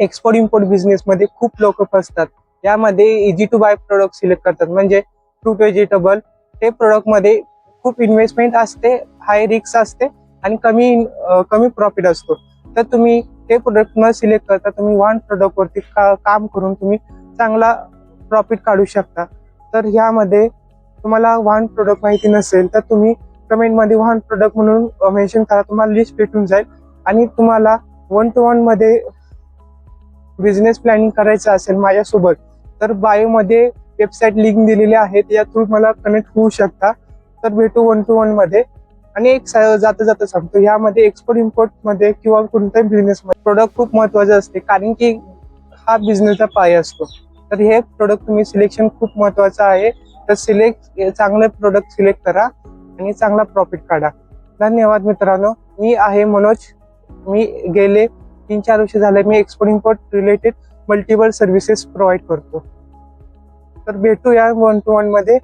Export import बिझनेसमध्ये खूप लोक फसतात. यामध्ये easy to buy product select करतात. म्हणजे फ्रूट व्हेजिटेबल ते प्रोडक्टमध्ये खूप इन्व्हेस्टमेंट असते हाय रिक्स असते आणि कमी कमी प्रॉफिट असतो. तर तुम्ही ते प्रोडक्ट न सिलेक्ट करता तुम्ही वन प्रोडक्टवरती का- काम करून तुम्ही चांगला प्रॉफिट काढू शकता. तर ह्यामध्ये तुम्हाला वन प्रोडक्ट माहिती नसेल तर तुम्ही कमेंटमध्ये वन प्रोडक्ट म्हणून मेन्शन करा. तुम्हाला लिस्ट भेटून जाईल आणि तुम्हाला वन टू वनमध्ये बिझनेस प्लॅनिंग करायचं असेल माझ्यासोबत तर बायोमध्ये वेबसाईट लिंक दिलेली आहे या थ्रू मला कनेक्ट होऊ शकता. तर भेटू वन टू वनमध्ये. आणि एक जाता जाता सांगतो यामध्ये एक्सपोर्ट इम्पोर्टमध्ये किंवा कोणत्याही बिझनेस मध्ये प्रोडक्ट खूप महत्वाचं असते कारण की हा बिझनेसचा पाय असतो. तर हे प्रोडक्ट तुम्ही सिलेक्शन खूप महत्वाचं आहे. तर सिलेक्ट चांगले प्रोडक्ट सिलेक्ट करा आणि चांगला प्रॉफिट काढा. धन्यवाद मित्रांनो. मी आहे मनोज. मी गेले तीन चार वर्ष झाले मी export import related multiple services provide करतो. तर भेटूया वन टू वनमध्ये.